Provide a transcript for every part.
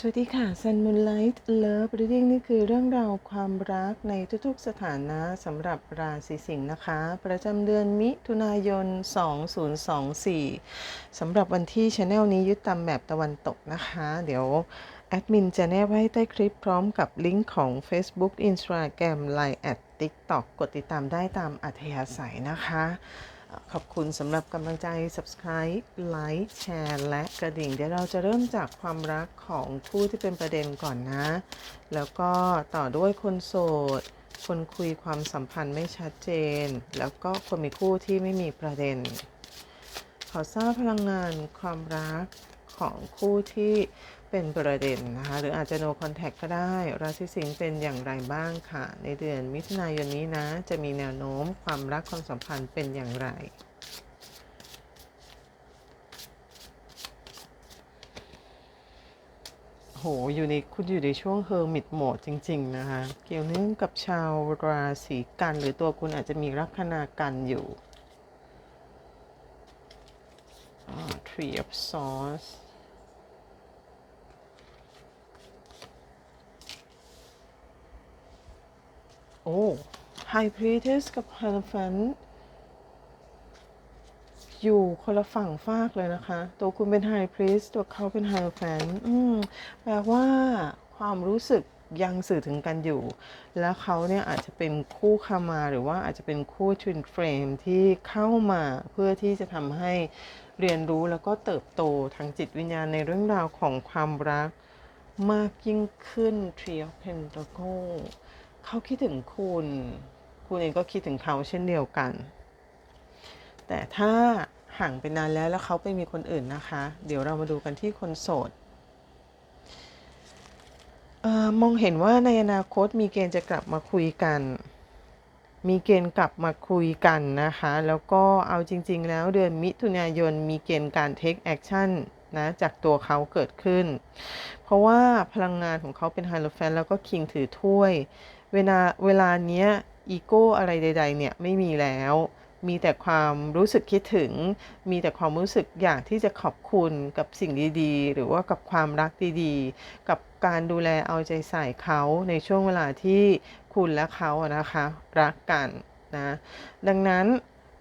สวัสดีค่ะ Sun Moonlight Love Reading นี่คือเรื่องราวความรักในทุกๆสถานะสำหรับราศีสิงห์นะคะ ประจำเดือนมิถุนายน 2024สำหรับวันที่ช anel นี้ยึดตามแบบตะวันตกนะคะ เดี๋ยวแอดมินจะแนบไว้ใต้คลิปพร้อมกับลิงก์ของ Facebook Instagram Line แอด TikTok กดติดตามได้ตามอัธยาศัยนะคะ ขอบคุณสำหรับกำลังใจ subscribe like แชร์และกระดิ่ง เดี๋ยวเราจะเริ่มจากความรักของคู่ที่เป็นประเด็นก่อนนะ แล้วก็ต่อด้วยคนโสด คนคุยความสัมพันธ์ไม่ชัดเจน แล้วก็คนมีคู่ที่ไม่มีประเด็น ขอทราบพลังงานความรักของคู่ที่ เป็นประเด็นนะคะ หรืออาจจะ no contact ก็ได้ ราศีสิงห์เป็นอย่างไรบ้างค่ะ ในเดือนมิถุนายนนี้นะ จะมีแนวโน้มความรักความสัมพันธ์เป็นอย่างไรโหอยู่ในคุณอยู่ในช่วงเฮอร์มิตโหมดจริง ๆ นะคะ เกี่ยวเนื่องกับชาวราศีกัน หรือตัวคุณอาจจะมีลัคนากันอยู่ tree of Swords โอ้ High Priestess กับ Hierophant อยู่คนละฝั่งฟากเลยนะคะ ตัวคุณเป็น High Priest ตัวเขาเป็น Hierophant อืมแปลว่าความรู้สึกยังสื่อถึงกันอยู่ แล้วเขาเนี่ยอาจจะเป็นคู่คามาหรือว่าอาจจะเป็นคู่ Twin Flame ที่เข้ามาเพื่อที่จะทำให้เรียนรู้แล้วก็เติบโตทางจิตวิญญาณในเรื่องราวของความรักมากยิ่งขึ้น Tree of Pentacle เขาคิดถึงคุณ คุณเองก็คิดถึงเขาเช่นเดียวกัน แต่ถ้าห่างไปนานแล้วแล้วเขาไปมีคนอื่นนะคะ เดี๋ยวเรามาดูกันที่คนโสดเออมองเห็นว่าในอนาคตมีเกณฑ์จะกลับมาคุยกัน มีเกณฑ์กลับมาคุยกันนะคะ แล้วก็เอาจริง ๆ แล้วเดือนมิถุนายนมีเกณฑ์การ take action น นะจากตัวเขาเกิดขึ้น เพราะว่าพลังงานของเขาเป็นไฮโลแฟนแล้วก็คิงถือถ้วย เวลาเวลาเนี้ยอีโก้อะไรใด ๆ เนี่ยไม่มีแล้ว มีแต่ความรู้สึกคิดถึง มีแต่ความรู้สึกอยากที่จะขอบคุณกับสิ่งดีๆ หรือว่ากับความรักดีๆ กับการดูแลเอาใจใส่เขาในช่วงเวลาที่คุณและเขานะคะ รักกันนะ ดังนั้น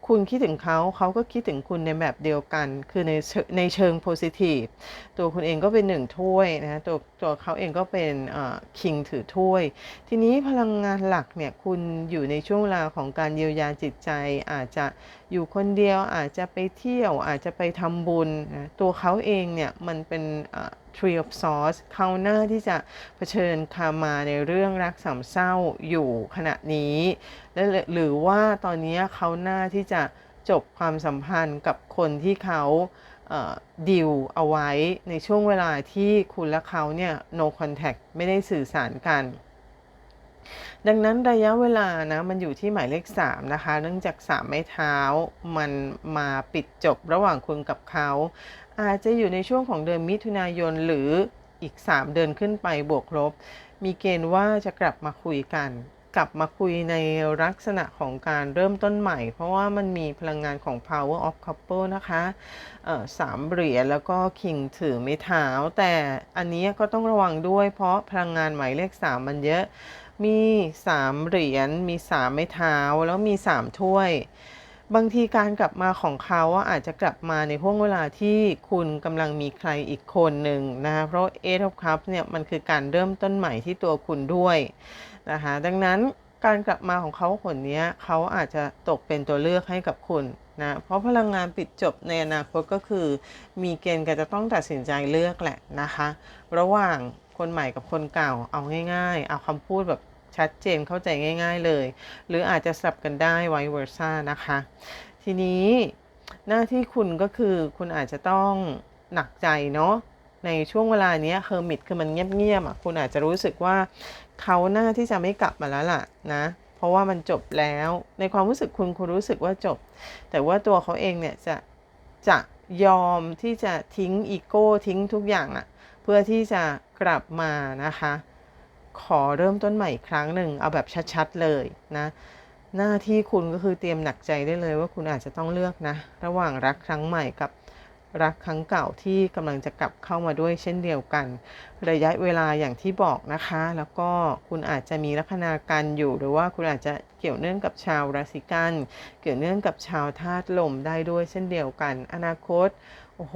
คุณคิดถึงเขาเขาก็คิดถึงคุณในแบบเดียวกัน คือในเชิงในเชิงโพซิทีฟตัวคุณเองก็เป็นหนึ่งถ้วยนะตัว ตัวเขาเองก็เป็นคิงถือถ้วย ทีนี้พลังงานหลักเนี่ยคุณอยู่ในช่วงเวลาของการเยียวยาจิตใจ อาจจะอยู่คนเดียวอาจจะไปเที่ยวอาจจะไปทำบุญนะตัวเขาเองเนี่ยมันเป็น Tree of Swords เขาหน้าที่จะเผชิญคามาในเรื่องรักสามเศร้าอยู่ขณะนี้และหรือว่าตอนนี้เขาหน้าที่จะจบความสัมพันธ์กับคนที่เขา ดิวเอาไว้ในช่วงเวลาที่คุณและเขาเนี่ย no contact ไม่ได้สื่อสารกัน ดังนั้นระยะเวลานะมันอยู่ที่หมายเลข 3 นะคะ เนื่องจาก 3 ไม้เท้า มันมาปิดจบระหว่างคุณกับเขา อาจจะอยู่ในช่วงของเดือนมิถุนายนหรืออีก 3 เดือนขึ้นไปบวกลบ มีเกณฑ์ว่าจะกลับมาคุยกัน กลับมาคุยในลักษณะของการเริ่มต้นใหม่ เพราะว่ามันมีพลังงานของ power of couple นะคะสามเหรียญแล้วก็ king ถือไม้เท้า แต่อันนี้ก็ต้องระวังด้วยเพราะพลังงานหมายเลข 3 มันเยอะ มี3เหรียญมี3ไม้เท้าแล้วมี3ถ้วยบางทีการกลับมาของเขาอาจจะกลับมาในห่วงเวลาที่คุณกำลังมีใครอีกคนหนึ่งนะคะเพราะ Eight of Cups เนี่ยมันคือการเริ่มต้นใหม่ที่ตัวคุณด้วย นะคะดังนั้นการกลับมาของเขาคนนี้เขาอาจจะตกเป็นตัวเลือกให้กับคุณนะเพราะพลังงานปิดจบในอนาคตก็คือ มีเกณฑ์การจะต้องตัดสินใจเลือกแหละนะคะ ระหว่างคนใหม่กับคนเก่าเอาง่ายๆ เอาคำพูดแบบชัดเจนเข้าใจง่าย ๆเลย หรืออาจจะสลับกันได้ไวเวอร์ซ่านะคะ ทีนี้หน้าที่คุณก็คือคุณอาจจะต้องหนักใจเนาะ ในช่วงเวลานี้เฮอร์มิตคือมันเงียบๆอะคุณอาจจะรู้สึกว่าเขาหน้าที่จะไม่กลับมาแล้วล่ะนะเพราะว่ามันจบแล้ว ในความรู้สึกคุณคุณรู้สึกว่าจบ แต่ว่าตัวเขาเองเนี่ยจะจะยอมที่จะทิ้งอีโก้ทิ้งทุกอย่างอะ่ะเพื่อที่จะกลับมานะคะ ขอเริ่มต้นใหม่อีกครั้งหนึ่งเอาแบบชัดๆเลยนะหน้าที่คุณก็คือเตรียมหนักใจได้เลยว่าคุณอาจจะต้องเลือกนะ ระหว่างรักครั้งใหม่กับ รักครั้งเก่าที่กำลังจะกลับเข้ามาด้วยเช่นเดียวกัน ระยะเวลาอย่างที่บอกนะคะ แล้วก็คุณอาจจะมีลัคนาการอยู่ หรือว่าคุณอาจจะเกี่ยวเนื่องกับชาวราศีกัน เกี่ยวเนื่องกับชาวธาตุลมได้ด้วยเช่นเดียวกัน อนาคตโอ้โห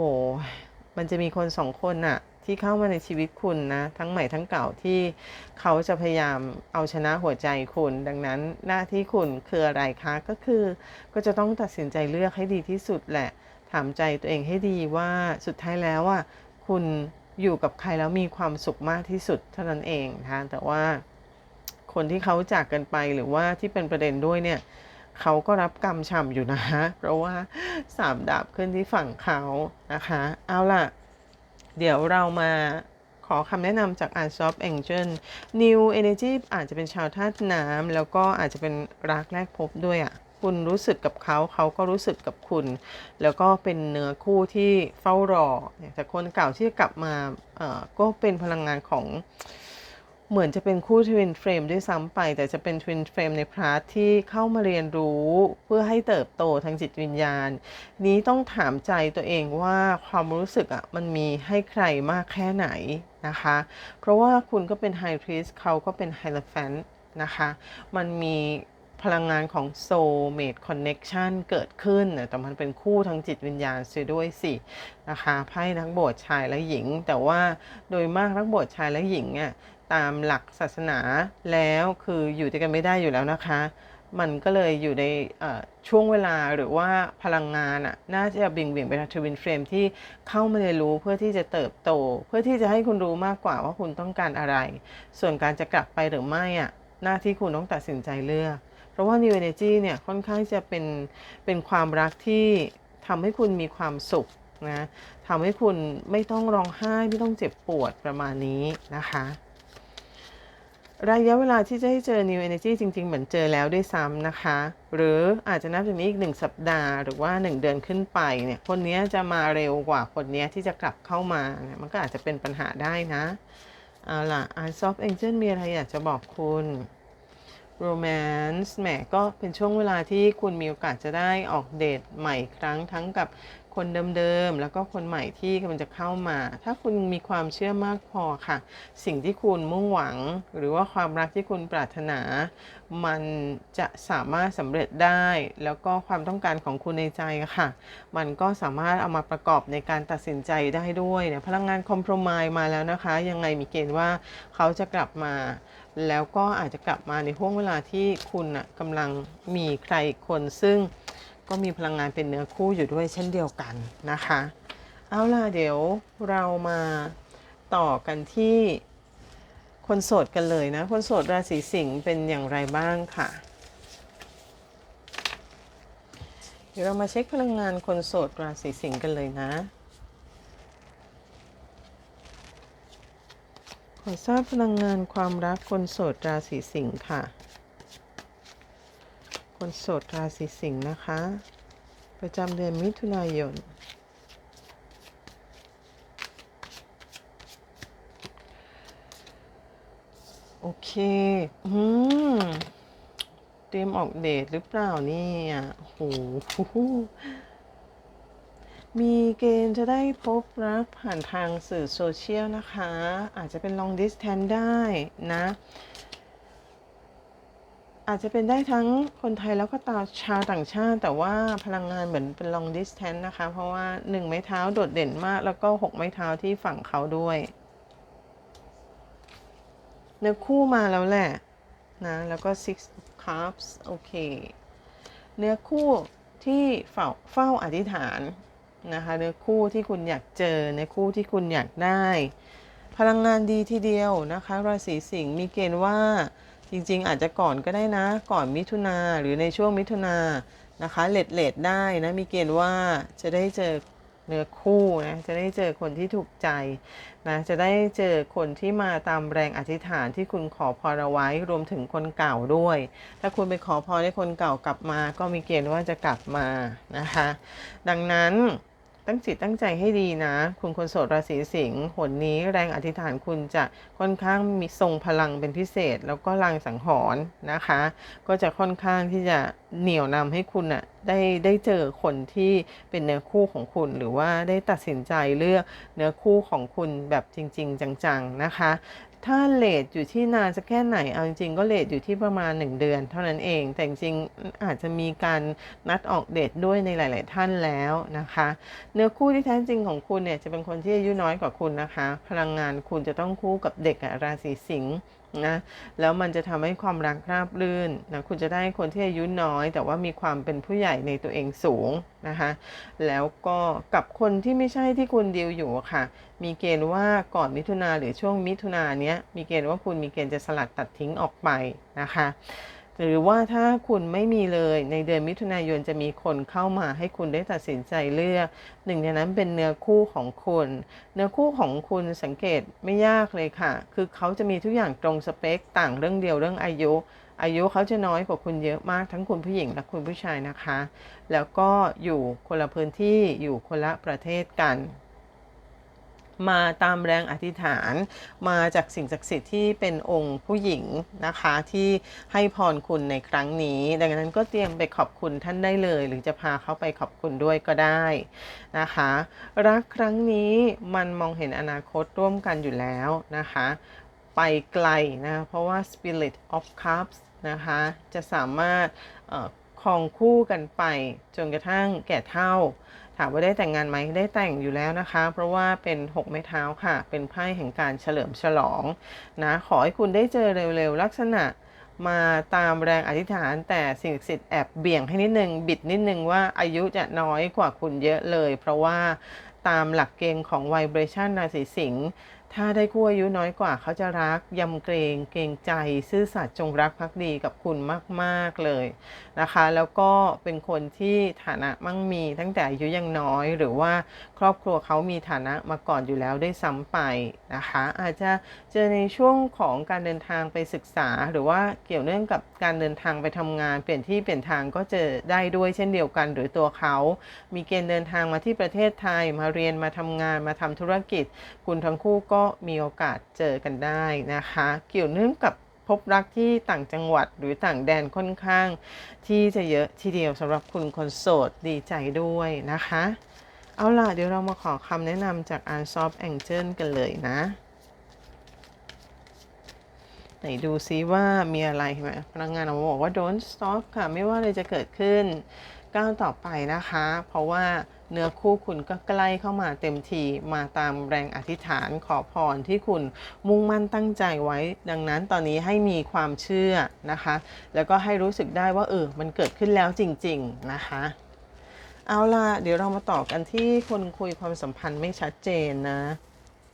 มันจะมีคนสองคนน่ะที่เข้ามาในชีวิตคุณนะ ทั้งใหม่ทั้งเก่าที่เขาจะพยายามเอาชนะหัวใจคุณ ดังนั้นหน้าที่คุณคืออะไรคะก็คือ ก็จะต้องตัดสินใจเลือกให้ดีที่สุดแหละ ถามใจตัวเองให้ดีว่าสุดท้ายแล้วอะคุณอยู่กับใครแล้วมีความสุขมากที่สุดเท่านั้นเองนะแต่ว่าคนที่เขาจากกันไปหรือว่าที่เป็นประเด็นด้วยเนี่ยเขาก็รับกรรมฉ่ำอยู่นะเพราะว่าสามดาบขึ้นที่ฝั่งเขานะคะ เอาล่ะ เดี๋ยวเรามาขอคำแนะนำจาก a r s o f Angel New Energy อาจจะเป็นชาวธาตุน้ำแล้วก็อาจจะเป็นรักแรกพบด้วยอะ คุณรู้สึกกับเขาเขาก็รู้สึกกับคุณ แล้วก็เป็นเนื้อคู่ที่เฝ้ารอแต่คนเก่าที่กลับมาเอ่อก็เป็นพลังงานของเหมือนจะเป็นคู่ทวินเฟรมด้วยซ้ำไป แต่จะเป็นทวินเฟรมในพาร์ทที่เข้ามาเรียนรู้เพื่อให้เติบโตทางจิตวิญญาณ นี้ต้องถามใจตัวเองว่าความรู้สึกอะมันมีให้ใครมากแค่ไหนนะคะ เพราะว่าคุณก็เป็นไฮพรีสเขาก็เป็นไฮ e ฟนนะคะ มันมี พลังงานของ soul mate connection เกิดขึ้น แต่มันเป็นคู่ทางจิตวิญญาณเสียด้วยสินะคะไพ่นักบวชชายและหญิง แต่ว่าโดยมากนักบวชชายและหญิงอะตามหลักศาสนาแล้วคืออยู่ด้วยกันไม่ได้อยู่แล้วนะคะ มันก็เลยอยู่ในช่วงเวลาหรือว่าพลังงานอะน่าจะบิ่งเบี่ยงไปทางทวินเฟรมที่เข้ามาเรียนรู้เพื่อที่จะเติบโต เพื่อที่จะให้คุณรู้มากกว่าว่าคุณต้องการอะไร ส่วนการจะกลับไปหรือไม่อะหน้าที่คุณต้องตัดสินใจเลือก ราะว่า New Energy เนี่ยค่อนข้างจะเป็นเป็นความรักที่ทำให้คุณมีความสุขนะทำให้คุณไม่ต้องร้องไห้ไม่ต้องเจ็บปวดประมาณนี้นะคะระยะเวลาที่จะให้เจอ New Energy จริง ๆ เหมือนเจอแล้วด้วยซ้ำนะคะ หรืออาจจะนับจากนี้อีกหนึ่งสัปดาห์ หรือว่า 1 เดือนขึ้นไปเนี่ยคนนี้จะมาเร็วกว่าคนนี้ที่จะกลับเข้ามาเนี่ยมันก็อาจจะเป็นปัญหาได้นะ เอาล่ะ Eye Soft Angel มีอะไรอยากจะบอกคุณ Romance แหมก็เป็นช่วงเวลาที่คุณมีโอกาสจะได้ออกเดทใหม่ครั้งทั้งกับคนเดิมๆ แล้วก็คนใหม่ที่กำลังจะเข้ามา ถ้าคุณมีความเชื่อมากพอค่ะ สิ่งที่คุณมุ่งหวัง หรือว่าความรักที่คุณปรารถนา มันจะสามารถสำเร็จได้ แล้วก็ความต้องการของคุณในใจค่ะ มันก็สามารถเอามาประกอบในการตัดสินใจได้ด้วยเนี่ยพลังงานคอม p r o m i s e มาแล้วนะคะ ยังไงมีเกณฑ์ว่าเขาจะกลับมา แล้วก็อาจจะกลับมาในห่วงเวลาที่คุณน่ะกำลังมีใครคนซึ่งก็มีพลังงานเป็นเนื้อคู่อยู่ด้วยเช่นเดียวกันนะคะ เอาล่ะเดี๋ยวเรามาต่อกันที่คนโสดกันเลยนะ คนโสดราศีสิงห์เป็นอย่างไรบ้างค่ะ เดี๋ยวเรามาเช็คพลังงานคนโสดราศีสิงห์กันเลยนะ ขอทราบพลังงานความรักคนโสดราศีสิงห์ค่ะ คนโสดราศีสิงห์นะคะ ประจำเดือนมิถุนายน โอเค อืม เตรียมออกเดทหรือเปล่าเนี่ยโห มีเกณฑ์จะได้พบรักผ่านทางสื่อโซเชียลนะคะ อาจจะเป็น long distance ได้นะ อาจจะเป็นได้ทั้งคนไทยแล้วก็ตาชาวต่างชาติ แต่ว่าพลังงานเหมือนเป็น long distance นะคะ เพราะว่าหนึ่งไม้เท้าโดดเด่นมาก แล้วก็หกไม้เท้าที่ฝั่งเขาด้วยเนื้อคู่มาแล้วแหละนะ แล้วก็ six cups โอเค เนื้อคู่ที่เฝ้าเฝ้าอธิษฐาน นะคะเนื้อคู่ที่คุณอยากเจอเนื้อคู่ที่คุณอยากได้ พลังงานดีทีเดียวนะคะราศีสิงห์มีเกณฑ์ว่าจริงๆ อาจจะก่อนก็ได้นะ ก่อนมิถุนาหรือในช่วงมิถุนานะคะเลดเลดได้นะมีเกณฑ์ว่าจะได้เจอเนื้อคู่นะจะได้เจอคนที่ถูกใจนะจะได้เจอคนที่มาตามแรงอธิษฐานที่คุณขอพรเอาไว้รวมถึงคนเก่าด้วย ถ้าคุณไปขอพรให้คนเก่ากลับมา ก็มีเกณฑ์ว่าจะกลับมานะคะ ดังนั้น ตั้งจิตตั้งใจให้ดีนะ คุณคนโสดราศีสิงห์หนนี้แรงอธิษฐานคุณจะค่อนข้างมีทรงพลังเป็นพิเศษ แล้วก็ลางสังหรณ์นะคะ ก็จะค่อนข้างที่จะเหนี่ยวนำให้คุณอะได้ได้เจอคนที่เป็นเนื้อคู่ของคุณ หรือว่าได้ตัดสินใจเลือกเนื้อคู่ของคุณแบบจริง ๆ จังๆนะคะ ถ้าเลทอยู่ที่นานสักแค่ไหน เอาจริงๆ ก็เลทอยู่ที่ประมาณ 1 เดือน เท่านั้นเอง แต่จริงๆ อาจจะมีการนัดออกเดทด้วยในหลาย ๆ ท่านแล้วนะคะ เนื้อคู่ที่แท้จริงของคุณเนี่ยจะเป็นคนที่อายุน้อยกว่าคุณนะคะ พลังงานคุณจะต้องคู่กับเด็กอะราศีสิงห์ นะแล้วมันจะทำให้ความรักราบรื่นนะคุณจะได้คนที่อายุน้อย แต่ว่ามีความเป็นผู้ใหญ่ในตัวเองสูงนะคะแล้วก็กับคนที่ไม่ใช่ที่คุณดีลอยู่ค่ะ มีเกณฑ์ว่าก่อนมิถุนาหรือช่วงมิถุนาเนี้ยมีเกณฑ์ว่าคุณมีเกณฑ์จะสลัดตัดทิ้งออกไปนะคะ หรือว่าถ้าคุณไม่มีเลยในเดือนมิถุนายนจะมีคนเข้ามาให้คุณได้ตัดสินใจเลือก หนึ่งในนั้นเป็นเนื้อคู่ของคุณ เนื้อคู่ของคุณสังเกตไม่ยากเลยค่ะ คือเขาจะมีทุกอย่างตรงสเปค ต่างเรื่องเดียวเรื่องอายุ อายุเขาจะน้อยกว่าคุณเยอะมากทั้งคุณผู้หญิงและคุณผู้ชายนะคะ แล้วก็อยู่คนละพื้นที่อยู่คนละประเทศกัน มาตามแรงอธิษฐาน มาจากสิ่งศักดิ์สิทธิ์ที่เป็นองค์ผู้หญิงนะคะที่ให้พรคุณในครั้งนี้ ดังนั้นก็เตรียมไปขอบคุณท่านได้เลย หรือจะพาเขาไปขอบคุณด้วยก็ได้นะคะ รักครั้งนี้มันมองเห็นอนาคตร่วมกันอยู่แล้วนะคะ ไปไกลนะเพราะว่า Spirit of Cups นะคะจะสามารถเอ่อครองคู่กันไปจนกระทั่งแก่เท่า ถามว่าได้แต่งงานไหมได้แต่งอยู่แล้วนะคะ เพราะว่าเป็น 6 ไม้เท้าค่ะ เป็นไพ่แห่งการเฉลิมฉลองนะขอให้คุณได้เจอเร็วๆ ลักษณะมาตามแรงอธิษฐานแต่สิ่งศักดิ์สิทธิ์แอบเบี่ยงให้นิดนึง บิดนิดนึงว่าอายุจะน้อยกว่าคุณเยอะเลย เพราะว่าตามหลักเกณฑ์ของไวเบรชันราศีสิงห์ ถ้าได้คู่อายุน้อยกว่าเขาจะรัก ยำเกรงเกรงใจ ซื่อสัตย์จงรักภักดีกับคุณมาก ๆ เลยนะคะ แล้วก็เป็นคนที่ฐานะมั่งมีตั้งแต่อายุยังน้อย หรือว่าครอบครัวเขามีฐานะมาก่อนอยู่แล้วได้ซ้ำไปนะคะ อาจจะเจอในช่วงของการเดินทางไปศึกษา หรือว่าเกี่ยวเนื่องกับการเดินทางไปทำงาน เปลี่ยนที่เปลี่ยนทางก็เจอได้ด้วยเช่นเดียวกัน หรือตัวเขา มีเกณฑ์เดินทางมาที่ประเทศไทยมาเรียนมาทำงานมาทำธุรกิจ คุณทั้งคู่ก็มีโอกาสเจอกันได้นะคะ เกี่ยวเนื่องกับพบรักที่ต่างจังหวัดหรือต่างแดนค่อนข้าง ที่จะเยอะทีเดียวสำหรับคุณคนโสดดีใจด้วยนะคะ เอาล่ะเดี๋ยวเรามาขอคำแนะนำจาก a n s o f Angel กันเลยนะไหนดูซิว่ามีอะไรไหมพนักงานเราบอกว่า don't stop ค่ะ ไม่ว่าอะไรจะเกิดขึ้น ก้าวต่อไปนะคะ เพราะว่าเนื้อคู่คุณก็ใกล้เข้ามาเต็มทีมาตามแรงอธิษฐานขอพรที่คุณมุ่งมั่นตั้งใจไว้ ดังนั้นตอนนี้ให้มีความเชื่อนะคะ แล้วก็ให้รู้สึกได้ว่าเออมันเกิดขึ้นแล้วจริง ๆ นะคะเอาล่ะเดี๋ยวเรามาต่อกันที่คนคุยความสัมพันธ์ไม่ชัดเจนนะ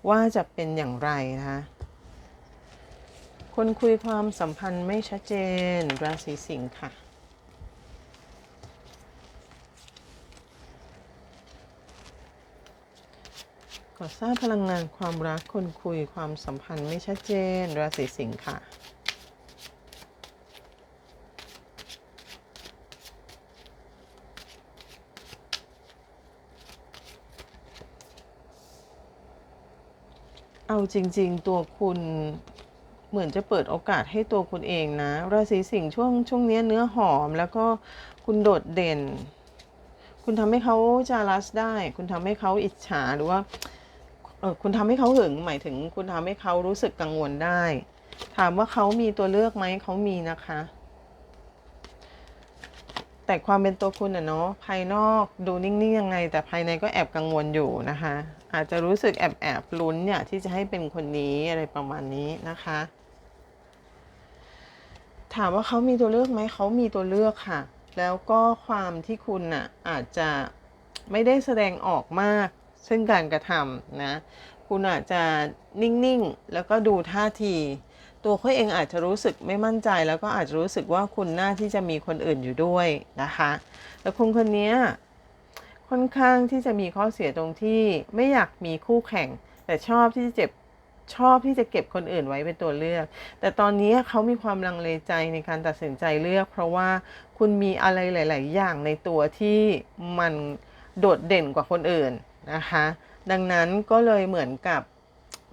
ว่าจะเป็นอย่างไรนะคะคนคุยความสัมพันธ์ไม่ชัดเจน ราศีสิงค์ค่ะ ขอทราบพลังงานความรักคนคุยความสัมพันธ์ไม่ชัดเจน ราศีสิงค์ค่ะ เอาจริง ๆ ตัวคุณเหมือนจะเปิดโอกาสให้ตัวคุณเองนะ ราศีสิงห์ช่วงช่วงเนี้ยเนื้อหอมแล้วก็คุณโดดเด่นคุณทำให้เขาจารัสได้ คุณทำให้เขาอิจฉาหรือว่า ออคุณทำให้เขาหึงหมายถึงคุณทำให้เขารู้สึกกังวลได้ ถามว่าเขามีตัวเลือกไหมเขามีนะคะ แต่ความเป็นตัวคุณอะเนาะภายนอกดูนิ่งๆยังไง แต่ภายในก็แอบกังวลอยู่นะคะ อาจจะรู้สึกแอบแอบลุ้นเนี่ยที่จะให้เป็นคนนี้อะไรประมาณนี้นะคะ ถามว่าเขามีตัวเลือกไหมเขามีตัวเลือกค่ะ แล้วก็ความที่คุณน่ะอาจจะไม่ได้แสดงออกมาก ซึ่งการกระทำนะ คุณอาจจะนิ่งๆ แล้วก็ดูท่าที ตัวเขาเองอาจจะรู้สึกไม่มั่นใจ แล้วก็อาจจะรู้สึกว่าคุณน่าที่จะมีคนอื่นอยู่ด้วยนะคะแต่คนคนนี้ค่อนข้างที่จะมีข้อเสียตรงที่ไม่อยากมีคู่แข่ง แต่ชอบที่จะเจ็บชอบที่จะเก็บคนอื่นไว้เป็นตัวเลือก แต่ตอนนี้เขามีความลังเลใจในการตัดสินใจเลือก เพราะว่าคุณมีอะไรหลาย ๆ อย่างในตัวที่มันโดดเด่นกว่าคนอื่น นะคะ ดังนั้นก็เลยเหมือนกับ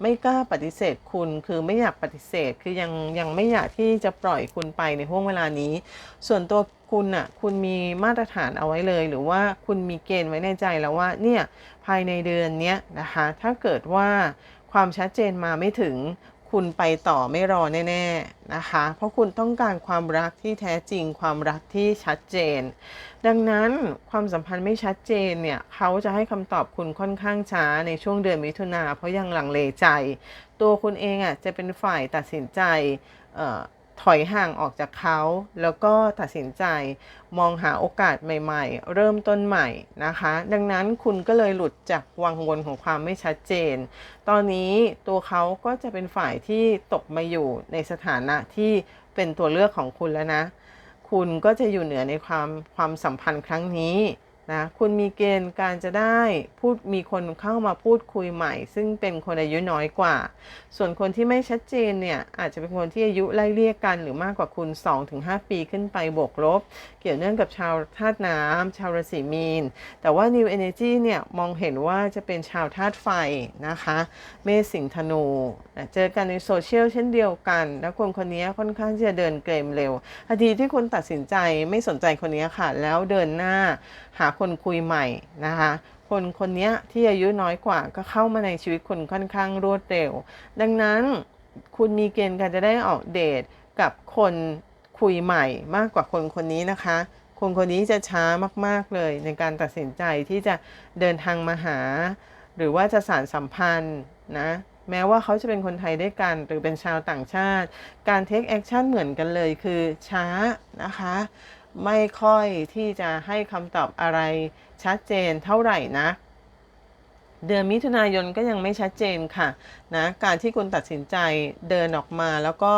ไม่กล้าปฏิเสธคุณคือไม่อยากปฏิเสธคือยังยังไม่อยากที่จะปล่อยคุณไปในห่วงเวลานี้ ส่วนตัวคุณอะคุณมีมาตรฐานเอาไว้เลย หรือว่าคุณมีเกณฑ์ไว้ในใจแล้วว่าเนี่ยภายในเดือนเนี้ยนะคะถ้าเกิดว่าความชัดเจนมาไม่ถึง คุณไปต่อไม่รอแน่ๆนะคะ เพราะคุณต้องการความรักที่แท้จริง ความรักที่ชัดเจน ดังนั้นความสัมพันธ์ไม่ชัดเจนเนี่ยเขาจะให้คำตอบคุณค่อนข้างช้าในช่วงเดือนมิถุนาเพราะยังลังเลใจ ตัวคุณเองอะจะเป็นฝ่ายตัดสินใจ ถอยห่างออกจากเขา แล้วก็ตัดสินใจมองหาโอกาสใหม่ๆ เริ่มต้นใหม่นะคะ ดังนั้นคุณก็เลยหลุดจากวังวนของความไม่ชัดเจน ตอนนี้ตัวเขาก็จะเป็นฝ่ายที่ตกมาอยู่ในสถานะที่เป็นตัวเลือกของคุณแล้วนะ คุณก็จะอยู่เหนือในความความสัมพันธ์ครั้งนี้ นะคุณมีเกณฑ์การจะได้พูดมีคนเข้ามาพูดคุยใหม่ ซึ่งเป็นคนอายุน้อยกว่า ส่วนคนที่ไม่ชัดเจนเนี่ยอาจจะเป็นคนที่อายุไล่เลี่ยกันหรือมากกว่าคุณ 2-5 ปีขึ้นไปบวกลบ เกี่ยวเนื่องกับชาวธาตุน้ำชาวราศีมีน แต่ว่า New Energy เนี่ยมองเห็นว่าจะเป็นชาวธาตุไฟนะคะ เมษสิงธนูนะเจอกันในโซเชียลเช่นเดียวกัน แล้วคนคนนี้ค่อนข้างที่จะเดินเกมเร็วทันทีที่คุณตัดสินใจไม่สนใจคนนี้ค่ะ แล้วเดินหน้า หาคนคุยใหม่นะคะ คนคนนี้ที่อายุน้อยกว่าก็เข้ามาในชีวิตคุณค่อนข้างรวดเร็ว ดังนั้นคุณมีเกณฑ์การจะได้ออกเดทกับคนคุยใหม่มากกว่าคนคนนี้นะคะ คนคนนี้จะช้ามากๆเลยในการตัดสินใจที่จะเดินทางมาหา หรือว่าจะสารสัมพันธ์นะแม้ว่าเขาจะเป็นคนไทยด้วยกัน หรือเป็นชาวต่างชาติ การเทคแอคชั่นเหมือนกันเลยคือช้านะคะ ไม่ค่อยที่จะให้คำตอบอะไรชัดเจนเท่าไหร่นะเดือนมิถุนายนก็ยังไม่ชัดเจนค่ะนะการที่คุณตัดสินใจเดินออกมาแล้วก็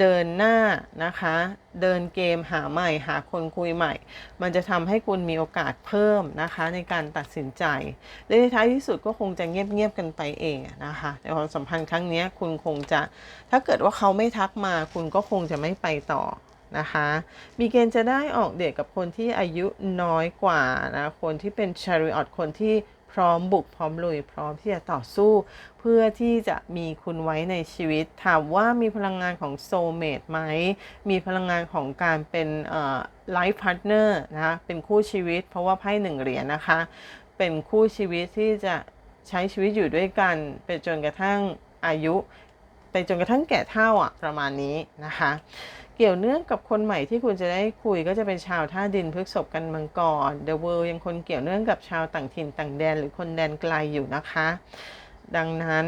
เดินหน้านะคะ เดินเกมหาใหม่หาคนคุยใหม่ มันจะทำให้คุณมีโอกาสเพิ่มนะคะ ในการตัดสินใจและในท้ายที่สุดก็คงจะเงียบๆกันไปเองนะคะในความสัมพันธ์ครั้งนี้คุณคงจะถ้าเกิดว่าเขาไม่ทักมาคุณก็คงจะไม่ไปต่อ นะคะ มีเกณฑ์จะได้ออกเดทกับคนที่อายุน้อยกว่านะ คนที่เป็นชาริออตคนที่พร้อมบุกพร้อมลุยพร้อมที่จะต่อสู้ เพื่อที่จะมีคุณไว้ในชีวิต ถามว่ามีพลังงานของโซเมตไหม มีพลังงานของการเป็นไลฟ์พาร์ทเนอร์นะคะเป็นคู่ชีวิต เพราะว่าไพ่หนึ่งเหรียญนะคะ เป็นคู่ชีวิตที่จะใช้ชีวิตอยู่ด้วยกันไปจนกระทั่งอายุ ไปจนกระทั่งแก่เท่าอะประมาณนี้นะคะ เกี่ยวเนื่องกับคนใหม่ที่คุณจะได้คุยก็จะเป็นชาวท่าดินพฤกษบกันมังกร The World ยังคนเกี่ยวเนื่องกับชาวต่างถิ่นต่างแดนหรือคนแดนไกลอยู่นะคะ ดังนั้น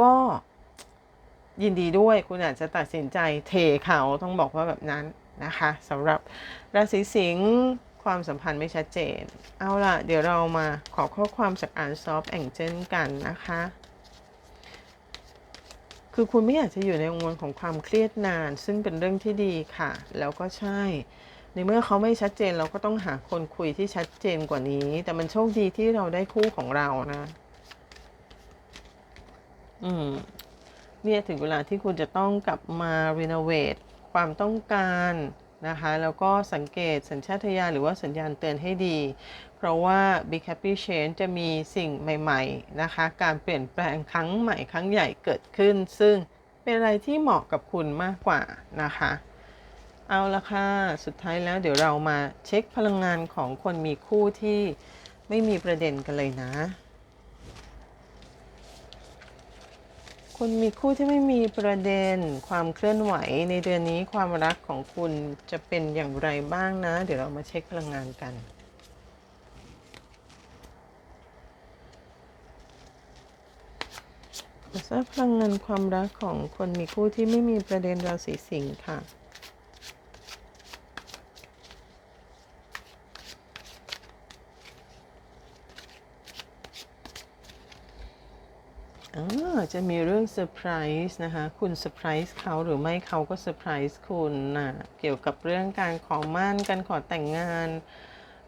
ก็ยินดีด้วยคุณอาจจะตัดสินใจเทเขาต้องบอกว่าแบบนั้นนะคะสำหรับราศีสิงห์ความสัมพันธ์ไม่ชัดเจน เอาล่ะ เดี๋ยวเรามาขอข้อความจากอ่านซอฟแองเจิลกันนะคะ คือคุณไม่อยากจะอยู่ในวงวนของความเครียดนาน ซึ่งเป็นเรื่องที่ดีค่ะ แล้วก็ใช่ ในเมื่อเขาไม่ชัดเจนเราก็ต้องหาคนคุยที่ชัดเจนกว่านี้ แต่มันโชคดีที่เราได้คู่ของเรานะ อืม เนี่ยถึงเวลาที่คุณจะต้องกลับมารีโนเวทความต้องการนะคะ แล้วก็สังเกตสัญชาตญาณหรือว่าสัญญาณเตือนให้ดี เพราะว่า Big Happy Change จะมีสิ่งใหม่ ๆ นะคะ การเปลี่ยนแปลงครั้งใหม่ครั้งใหญ่เกิดขึ้น ซึ่งเป็นอะไรที่เหมาะกับคุณมากกว่านะคะ เอาละค่ะ สุดท้ายแล้วเดี๋ยวเรามาเช็คพลังงานของคนมีคู่ที่ไม่มีประเด็นกันเลยนะ คนมีคู่ที่ไม่มีประเด็น ความเคลื่อนไหวในเดือนนี้ความรักของคุณจะเป็นอย่างไรบ้างนะ เดี๋ยวเรามาเช็คพลังงานกัน ขอ ทราบพลังงานความรักของคนมีคู่ที่ไม่มีประเด็นราศีสิงค์ค่ะอ่าจะมีเรื่องเซอร์ไพรส์นะคะ คุณเซอร์ไพรส์เขาหรือไม่เขาก็เซอร์ไพรส์คุณนะเกี่ยวกับเรื่องการขอมั่นการขอแต่งงาน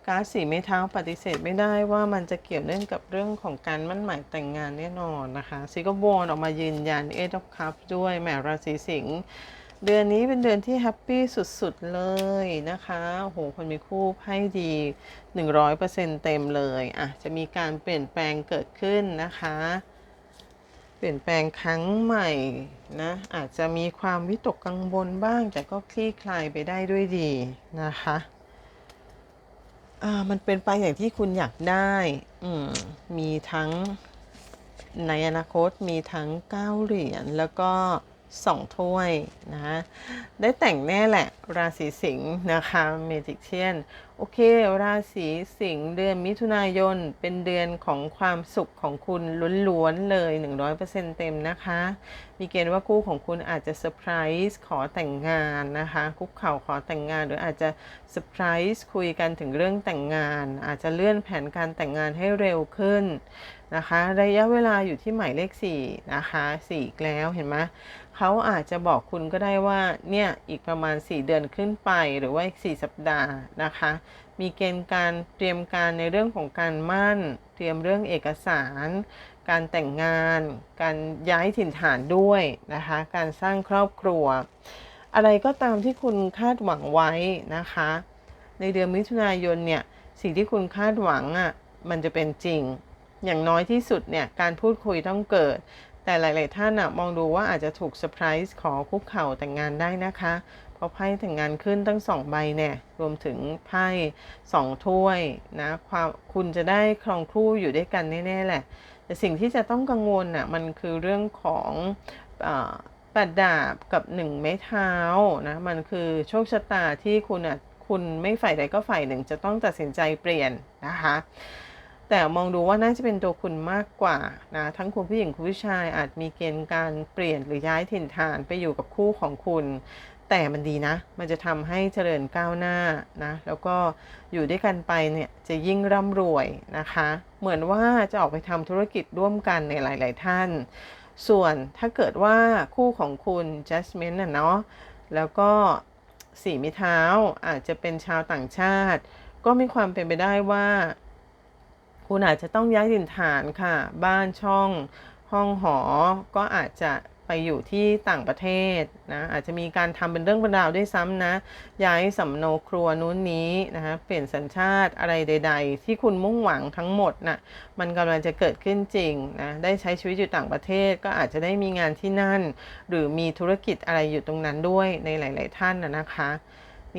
การสีไม้เท้าปฏิเสธไม่ได้ว่ามันจะเกี่ยวเนื่องกับเรื่องของการมั่นหมายแต่งงานแน่นอนนะคะซีก็วนออกมายืนยันเอทอฟคัพด้วยแหมราศีสิงห์เดือนนี้เป็นเดือนที่แฮปปี้สุดๆเลยนะคะโอ้โหคนมีคู่ไพ่ดี 100%เต็มเลยอะจะมีการเปลี่ยนแปลงเกิดขึ้นนะคะ เปลี่ยนแปลงครั้งใหม่นะอาจจะมีความวิตกกังวลบ้าง แต่ก็คลี่คลายไปได้ด้วยดีนะคะ อ่ามันเป็นไปอย่างที่คุณอยากได้ อืมมีทั้งในอนาคตมีทั้งเก้าเหรียญแล้วก็ สองถ้วยนะได้แต่งแน่แหละ ราศีสิงห์นะคะเมจิกเชียนโอเค ราศีสิงห์เดือนมิถุนายนเป็นเดือนของความสุขของคุณล้วนๆเลย 100%เต็มนะคะ มีเกณฑ์ว่าคู่ของคุณอาจจะเซอร์ไพรส์ขอแต่งงานนะคะ คุกเข่าขอแต่งงานหรืออาจจะเซอร์ไพรส์คุยกันถึงเรื่องแต่งงาน อาจจะเลื่อนแผนการแต่งงานให้เร็วขึ้น นะคะ ระยะเวลาอยู่ที่หมายเลข4นะคะ4อีกแล้วเห็นไหมเขาอาจจะบอกคุณก็ได้ว่าเนี่ยอีกประมาณ 4 เดือนขึ้นไปหรือว่าอีก 4 สัปดาห์นะคะ มีเกณฑ์การเตรียมการในเรื่องของการมั่น เตรียมเรื่องเอกสาร การแต่งงาน การย้ายถิ่นฐานด้วยนะคะ การสร้างครอบครัว อะไรก็ตามที่คุณคาดหวังไว้นะคะ ในเดือนมิถุนายนเนี่ยสิ่งที่คุณคาดหวังอะ่ะมันจะเป็นจริง อย่างน้อยที่สุดเนี่ยการพูดคุยต้องเกิด แต่หลาย ๆ ท่านอะมองดูว่าอาจจะถูกเซอร์ไพรส์ขอคุกเข่าแต่งงานได้นะคะเพราะไพ่แต่งงานขึ้นตั้งสองใบเนี่ยรวมถึงไพ่สองถ้วยนะความคุณจะได้ครองคู่อยู่ด้วยกันแน่ ๆ แหละ แต่สิ่งที่จะต้องกังวลน่ะมันคือเรื่องของอปัดดาบกับหนึ่งไม้เท้านะมันคือโชคชะตาที่คุณอะคุณไม่ฝ่ายใดก็ฝ่ายหนึ่งจะต้องตัดสินใจเปลี่ยนนะคะ แต่มองดูว่าน่าจะเป็นตัวคุณมากกว่านะทั้งคุณผู้หญิงคุณผู้ชายอาจมีเกณฑ์การเปลี่ยนหรือย้ายถิ่นฐานไปอยู่กับคู่ของคุณ แต่มันดีนะ มันจะทำให้เจริญก้าวหน้านะแล้วก็อยู่ด้วยกันไปเนี่ยจะยิ่งร่ำรวยนะคะ เหมือนว่าจะออกไปทำธุรกิจร่วมกันในหลาย ๆ ท่าน ส่วนถ้าเกิดว่าคู่ของคุณ Jasmine น่ะเนาะแล้วก็สีมิเท้าอาจจะเป็นชาวต่างชาติ ก็มีความเป็นไปได้ว่า คุณอาจจะต้องย้ายถิ่นฐานค่ะ บ้านช่องห้องหอ ก็อาจจะไปอยู่ที่ต่างประเทศนะอาจจะมีการทำเป็นเรื่องเป็นราวด้วยซ้ำนะ ย้ายสำโนครัวนู้นนี้นะคะเปลี่ยนสัญชาติอะไรใด ๆ ที่คุณมุ่งหวังทั้งหมดนะ่ะมันกำลังจะเกิดขึ้นจริงนะได้ใช้ชีวิตอยู่ต่างประเทศ ก็อาจจะได้มีงานที่นั่น หรือมีธุรกิจอะไรอยู่ตรงนั้นด้วยในหลาย ๆ ท่านนะนะคะ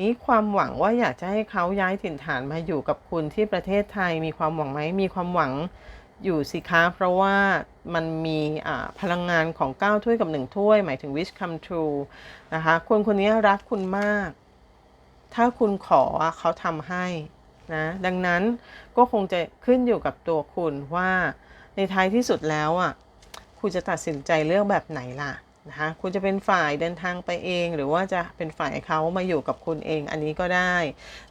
นี้ความหวังว่าอยากจะให้เขาย้ายถิ่นฐานมาอยู่กับคุณที่ประเทศไทยมีความหวังไหมมีความหวังอยู่สิคะเพราะว่ามันมีพลังงานของ 9 ถ้วยกับ 1 ถ้วย หมายถึง wish come true นะคะคนคนนี้รักคุณมาก ถ้าคุณขอเขาทำให้นะดังนั้นก็คงจะขึ้นอยู่กับตัวคุณว่าในท้ายที่สุดแล้วอะคุณจะตัดสินใจเลือกแบบไหนล่ะ นะคะคุณจะเป็นฝ่ายเดินทางไปเอง หรือว่าจะเป็นฝ่ายเขามาอยู่กับคุณเองอันนี้ก็ได้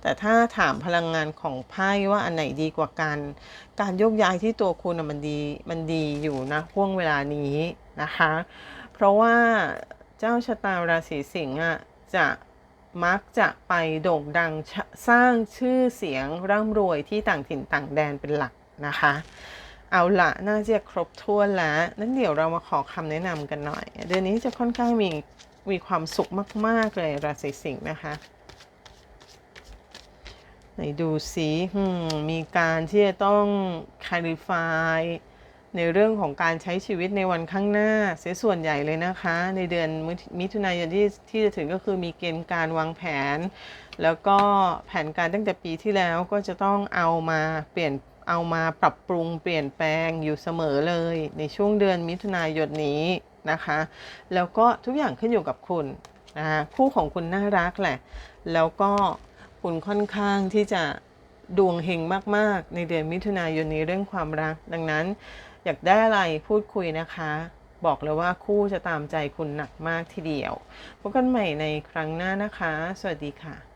แต่ถ้าถามพลังงานของไพ่ว่าอันไหนดีกว่ากัน การโยกย้ายที่ตัวคุณมันดีมันดีอยู่นะห่วงเวลานี้นะคะ เพราะว่าเจ้าชะตาราศีสิงห์อะจะมักจะไปโด่งดังสร้างชื่อเสียงร่ำรวยที่ต่างถิ่นต่างแดนเป็นหลักนะคะ เอาละน่าจะครบถ้วนแล้วนั้นเดี๋ยวเรามาขอคำแนะนำกันหน่อย เดือนนี้จะค่อนข้างมีมีความสุขมาก ๆ เลยราศีสิงห์นะคะไหนดูสิมีการที่จะต้องคาลิฟายในเรื่องของการใช้ชีวิตในวันข้างหน้า เสียส่วนใหญ่เลยนะคะ ในเดือนมิถุนายนที่ที่จะถึงก็คือมีเกณฑ์การวางแผน แล้วก็แผนการตั้งแต่ปีที่แล้วก็จะต้องเอามาเปลี่ยน เอามาปรับปรุงเปลี่ยนแปลงอยู่เสมอเลย ในช่วงเดือนมิถุนายนนี้นะคะ แล้วก็ทุกอย่างขึ้นอยู่กับคุณนะคะคู่ของคุณน่ารักแหละ แล้วก็คุณค่อนข้างที่จะดวงเฮงมาก ๆ ในเดือนมิถุนายนนี้เรื่องความรัก ดังนั้น อยากได้อะไรพูดคุยนะคะ บอกเลยว่าคู่จะตามใจคุณหนักมากทีเดียวพบกันใหม่ในครั้งหน้านะคะ สวัสดีค่ะ